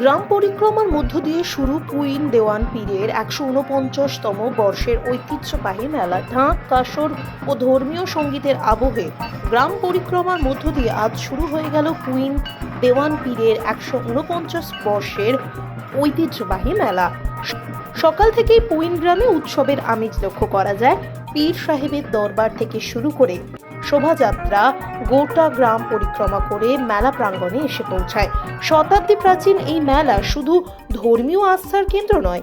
গ্রাম পরিক্রমার মধ্য দিয়ে শুরু কুইন দেওয়ান পীরের একশো উনপঞ্চাশতম বর্ষের ঐতিহ্যবাহী মেলা। ঢাক কাসর ও ধর্মীয় সঙ্গীতের আবহে গ্রাম পরিক্রমার মধ্য দিয়ে আজ শুরু হয়ে গেল কুইন দেওয়ান পীরের একশো উনপঞ্চাশ বর্ষের ঐতিহ্যবাহী মেলা। সকাল থেকেই পুইন গ্রামে উৎসবের আমেজ লক্ষ্য করা যায়। পীর সাহেবের দরবার থেকে শুরু করে শোভাযাত্রা গোটা গ্রাম পরিক্রমা করে মেলা প্রাঙ্গণে এসে পৌঁছায়। শতাব্দী প্রাচীন এই মেলা শুধু ধর্মীয় আস্থার কেন্দ্র নয়,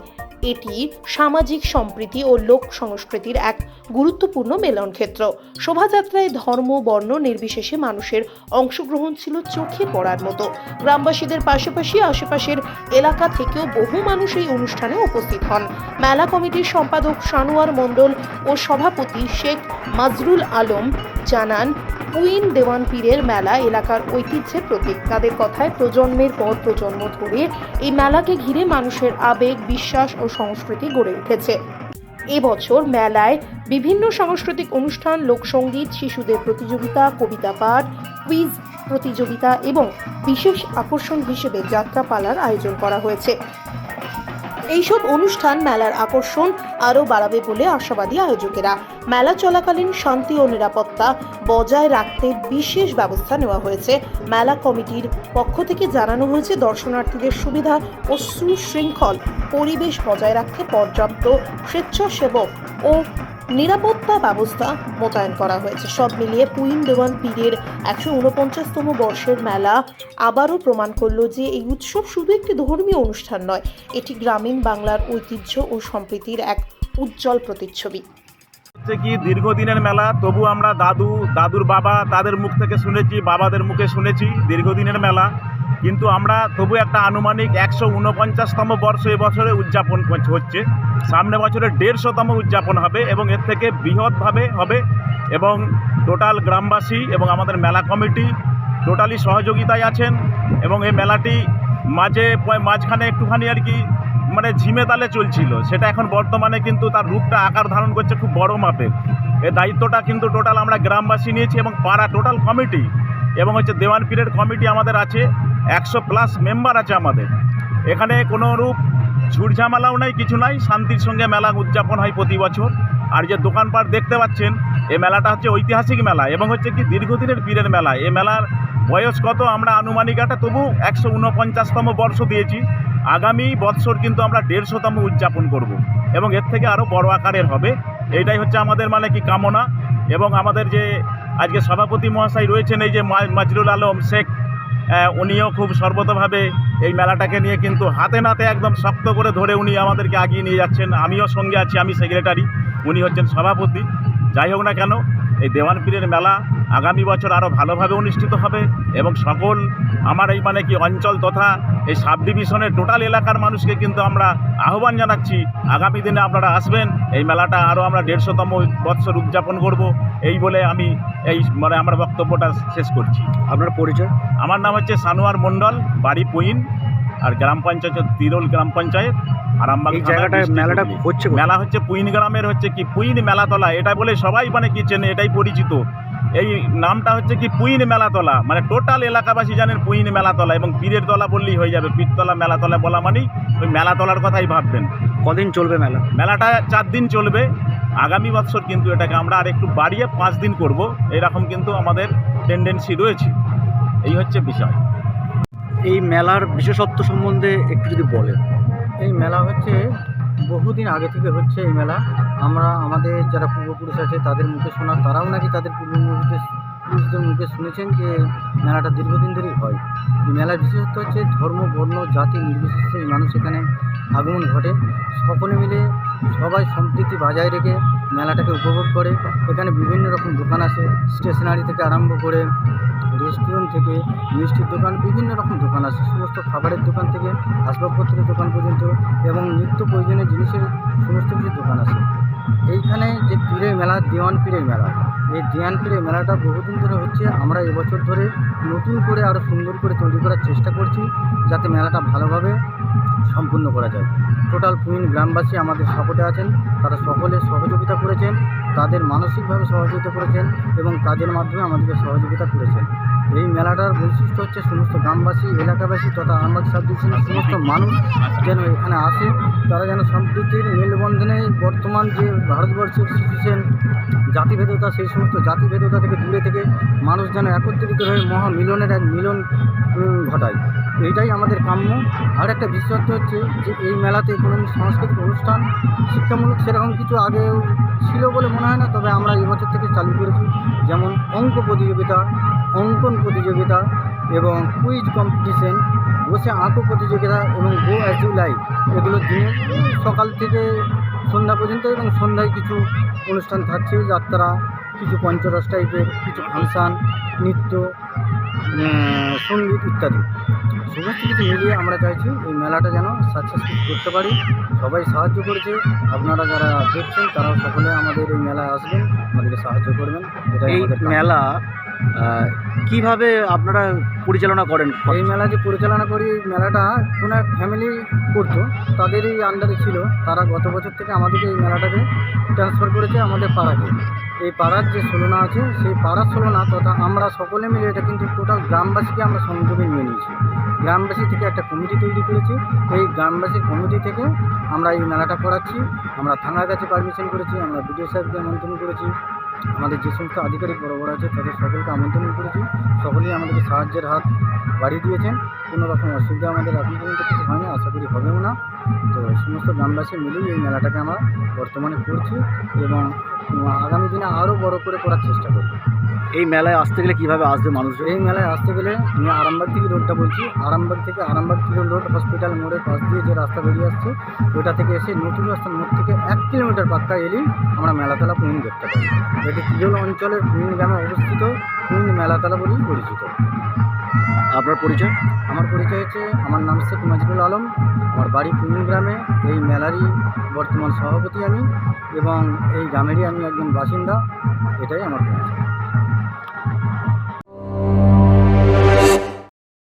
এটি সামাজিক সম্প্রীতি ও লোক সংস্কৃতির এক গুরুত্বপূর্ণ মেলন ক্ষেত্র। শোভাযাত্রায় ধর্ম, বর্ণ নির্বিশেষে মানুষের অংশগ্রহণ ছিল চোখে পড়ার মতো। গ্রামবাসীদের পাশাপাশি আশেপাশের এলাকা থেকেও বহু মানুষ এই অনুষ্ঠানে উপস্থিত হন। মেলা কমিটির সম্পাদক সানোয়ার মণ্ডল ও সভাপতি শেখ মাজরুল আলম জানান, কুইন দেওয়ান পীরের মেলা এলাকার ঐতিহ্যের প্রতীক। তাদের কথায় প্রজন্মের পর প্রজন্ম ধরে এই মেলাকে ঘিরে মানুষের আবেগ, বিশ্বাস ও সংস্কৃতি গড়ে উঠেছে। এবছর মেলায় বিভিন্ন সাংস্কৃতিক অনুষ্ঠান লোকসঙ্গীত শিশুদের প্রতিযোগিতা, কবিতা পাঠ, কুইজ প্রতিযোগিতা এবং বিশেষ আকর্ষণ হিসেবে যাত্রাপালার আয়োজন করা হয়েছে। এইসব অনুষ্ঠান মেলার আকর্ষণ আরও বাড়াবে বলে আশাবাদী আয়োজকেরা। মেলা চলাকালীন শান্তি ও নিরাপত্তা বজায় রাখতে বিশেষ ব্যবস্থা নেওয়া হয়েছে। মেলা কমিটির পক্ষ থেকে জানানো হয়েছে, দর্শনার্থীদের সুবিধা ও সুশৃঙ্খল পরিবেশ বজায় রাখতে পর্যাপ্ত স্বেচ্ছাসেবক ও নিরাপত্তা ব্যবস্থা মোতায়েন করা হয়েছে। সব মিলিয়ে পুইন দেওয়ান পীরের একশো উনপঞ্চাশতম বর্ষের মেলা আবারও প্রমাণ করল যে এই উৎসব শুধু একটি ধর্মীয় অনুষ্ঠান নয়, এটি গ্রামীণ বাংলার ঐতিহ্য ও সম্প্রীতির এক উজ্জ্বল প্রতিচ্ছবি। কি, দীর্ঘদিনের মেলা, তবু আমরা দাদু, দাদুর বাবা, তাদের মুখ থেকে শুনেছি, বাবাদের মুখে শুনেছি দীর্ঘদিনের মেলা। কিন্তু আমরা তবু একটা আনুমানিক একশো উনপঞ্চাশতম বর্ষ এবছরে উদযাপন হচ্ছে। সামনে বছরে দেড়শোতম উদযাপন হবে এবং এর থেকে বৃহৎভাবে হবে এবং টোটাল গ্রামবাসী এবং আমাদের মেলা কমিটি টোটালি সহযোগিতায় আছেন এবং এই মেলাটি মাঝে মাঝখানে একটুখানি আর কি মানে ঝিমে তালে চলছিল। সেটা এখন বর্তমানে কিন্তু তার রূপটা আকার ধারণ করছে খুব বড় মাপের এ দায়িত্বটা কিন্তু টোটাল আমরা গ্রামবাসী নিয়েছি এবং পাড়া টোটাল কমিটি এবং হচ্ছে দেওয়ান পীরের কমিটি আমাদের আছে, একশো প্লাস মেম্বার আছে আমাদের। এখানে কোনো রূপ ঝুটঝামেলাও নাই, কিছু নাই, শান্তির সঙ্গে মেলা উদযাপন হয় প্রতি বছর। আর যে দোকানপাট দেখতে পাচ্ছেন এই মেলাটা হচ্ছে ঐতিহাসিক মেলা এবং হচ্ছে কি দীর্ঘদিনের পীরের মেলা। এই মেলার বয়স কত আমরা আনুমানিক একটা, তবু একশো উনপঞ্চাশতম বর্ষ দিয়েছি। আগামী বৎসর কিন্তু আমরা দেড়শোতম উদযাপন করব এবং এর থেকে আরও বড় আকারের হবে। এইটাই হচ্ছে আমাদের মানে কি কামনা। এবং আমাদের যে আজকে সভাপতি মহাশয় রয়েছেন, এই যে মাজরুল আলম, শেখ উনিও খুব সর্বতভাবে এই মেলাটাকে নিয়ে কিন্তু হাতে নাতে একদম শক্ত করে ধরে উনি আমাদেরকে আগিয়ে নিয়ে যাচ্ছেন। আমিও সঙ্গে আছি, আমি সেক্রেটারি, উনি হচ্ছেন সভাপতি। যাই হোক না কেন, এই দেওয়ান পীরের মেলা আগামী বছর আরও ভালোভাবে অনুষ্ঠিত হবে এবং সকল আমার এই মানে কি অঞ্চল তথা এই সাব ডিভিশনের টোটাল এলাকার মানুষকে কিন্তু আমরা আহ্বান জানাচ্ছি। আগামী দিনে আপনারা আসবেন এই মেলাটা আরও আমরা দেড়শোতম বৎসর উদযাপন করব। এই বলে আমি এই মানে আমার বক্তব্যটা শেষ করছি। আপনার পরিচয়? আমার নাম হচ্ছে সানোয়ার মণ্ডল বাড়ি পুইন। আর গ্রাম পঞ্চায়েত তিরোল গ্রাম পঞ্চায়েত আরামবাগ এই মেলাটা হচ্ছে মেলা হচ্ছে পুইন গ্রামের হচ্ছে কি পুইন মেলাতলা এটা বলে সবাই মানে কি চেনে এটাই পরিচিত। এই নামটা হচ্ছে কি পুইন মেলাতলা মানে টোটাল এলাকাবাসী জানেন পুইন মেলাতলা এবং পীরের তলা বললেই হয়ে যাবে পীরতলা মেলাতলা বলা মানেই ওই মেলাতলার কথাই ভাববেন। কদিন চলবে মেলা? মেলাটা চার দিন চলবে আগামী বছর কিন্তু এটাকে আমরা আর একটু বাড়িয়ে পাঁচ দিন করব এরকম কিন্তু আমাদের টেন্ডেন্সি রয়েছে। এই হচ্ছে বিষয়। এই মেলার বিশেষত্ব সম্বন্ধে একটু যদি বলেন। এই মেলা হচ্ছে বহুদিন আগে থেকে হচ্ছে এই মেলা। আমরা, আমাদের যারা পূর্বপুরুষ আছে, তাদের মুখে শোনা, তারাও নাকি তাদের পূর্বপুরুষদের পুরুষদের মুখে শুনেছেন যে মেলাটা দীর্ঘদিন ধরেই হয়। এই মেলার বিশেষত্ব হচ্ছে ধর্ম, বর্ণ, জাতি নির্বিশেষে মানুষ এখানে আগমন ঘটে। সকলে মিলে সবাই সম্প্রীতি বজায় রেখে মেলাটাকে উপভোগ করে। এখানে বিভিন্ন রকম দোকান আছে, স্টেশনারি থেকে আরম্ভ করে রেস্টুরেন্ট থেকে মিষ্টির দোকান, বিভিন্ন রকম দোকান আছে। সমস্ত খাবারের দোকান থেকে আসবাবপত্রের দোকান পর্যন্ত এবং নিত্য প্রয়োজনীয় জিনিসের সমস্ত কিছু দোকান আছে। এইখানে যে পীরের মেলা, দেওয়ান পীরের মেলা, এই দেওয়ান পীরের মেলাটা বহুদিন ধরে হচ্ছে। আমরা এবছর ধরে নতুন করে আরও সুন্দর করে তৈরি করার চেষ্টা করছি যাতে মেলাটা ভালোভাবে সম্পূর্ণ করা যায়। টোটাল পুইন গ্রামবাসী আমাদের সাপোর্টে আছেন তারা সকলে সহযোগিতা করেছেন তাদের মানসিকভাবে সহযোগিতা করেছেন এবং কাজের মাধ্যমে আমাদেরকে সহযোগিতা করেছেন। এই মেলাটার বৈশিষ্ট্য হচ্ছে সমস্ত গ্রামবাসী এলাকাবাসী তথা আরামবাগ সাব ডিভিশনের সমস্ত মানুষ যেন এখানে আসে। তারা যেন সম্প্রীতির মেলবন্ধনে বর্তমান যে ভারতবর্ষের সিচুয়েশন জাতিভেদতা সেই সমস্ত জাতিভেদতা থেকে দূরে থেকে মানুষ যেন একত্রিত হয়ে মহামিলনের এক মিলন ঘটায়। এইটাই আমাদের কাম্য। আর একটা বিশেষত্ব হচ্ছে যে এই মেলাতে কোনো সাংস্কৃতিক অনুষ্ঠান, শিক্ষামূলক সেরকম কিছু আগেও ছিল বলে মনে হয় না, তবে আমরা এবছর থেকে চালু করেছি যেমন অঙ্ক প্রতিযোগিতা, অঙ্কন প্রতিযোগিতা এবং কুইজ কম্পিটিশন, বসে আঁকো প্রতিযোগিতা এবং গো অ্যাজ ইউ লাইভ এগুলো দিনে সকাল থেকে সন্ধ্যা পর্যন্ত এবং সন্ধ্যায় কিছু অনুষ্ঠান থাকছে, যাত্রা, কিছু পঞ্চরস টাইপের কিছু ফাংশান, নৃত্য সংগীত ইত্যাদি। সমস্ত কিছু মিলিয়ে আমরা চাইছি এই মেলাটা যেন সাকসেসফুল করতে পারি। সবাই সাহায্য করেছে। আপনারা যারা দেখছেন তারাও সকলে আমাদের এই মেলায় আসবেন। আমাদেরকে সাহায্য করবেন। এই মেলা কীভাবে আপনারা পরিচালনা করেন? এই মেলা যে পরিচালনা করি এই মেলাটা কোনো এক ফ্যামিলি করতো তাদেরই আন্ডারে ছিল। তারা গত বছর থেকে আমাদেরকে এই মেলাটাকে ট্রান্সফার করেছে আমাদের পাড়াতে। এই পাড়ার যে সোলনা আছে, সেই পাড়ার সোলনা তথা আমরা সকলে মিলে এটা কিন্তু টোটাল গ্রামবাসীকে আমরা সংযোগে নিয়ে নিয়েছি। গ্রামবাসী থেকে একটা কমিটি তৈরি করেছি। এই গ্রামবাসীর কমিটি থেকে আমরা এই মেলাটা করাচ্ছি। আমরা থানার কাছে পারমিশন করেছি, আমরা বিডিও সাহেবকে আমন্ত্রণ করেছি। আমাদের যে সমস্ত আধিকারিক বড় বড় আছে, তাদের সকলকে আমন্ত্রণ করেছি। সকলেই আমাদেরকে সাহায্যের হাত বাড়িয়ে দিয়েছেন। কোনো রকম অসুবিধা আমাদের এখন পর্যন্ত কিছু হয়নি, আশা করি হবেও না। তো সমস্ত গ্রামবাসী মিলেই এই মেলাটাকে আমরা বর্তমানে করছি এবং আগামী দিনে আরও বড় করে করার চেষ্টা করব। এই মেলায় আসতে গেলে কীভাবে আসবে মানুষ এই মেলায় আসতে গেলে আমি আরামবাগ থেকে রোডটা বলছি। আরামবাগ থেকে আরামবাগ থেকে রোড হসপিটাল মোড়ের পাশ দিয়ে যে রাস্তা বেরিয়ে আসছে ওটা থেকে এসে নতুন রাস্তার মোড় থেকে এক কিলোমিটার পাক্কা এলেই আমরা মেলাতলা পুইন দেখতে পাই এটি কিলোল অঞ্চলের পুইন গ্রামে অবস্থিত। পুইন মেলাতলা বলেই পরিচিত। আপনার পরিচয়? আমার পরিচয় হচ্ছে আমার নাম শেখ মাজরুল আলম। আমার বাড়ি পুমিন গ্রামে। এই মেলারই বর্তমান সভাপতি আমি এবং এই গ্রামেরই আমি একজন বাসিন্দা। এটাই আমার পরিচয়।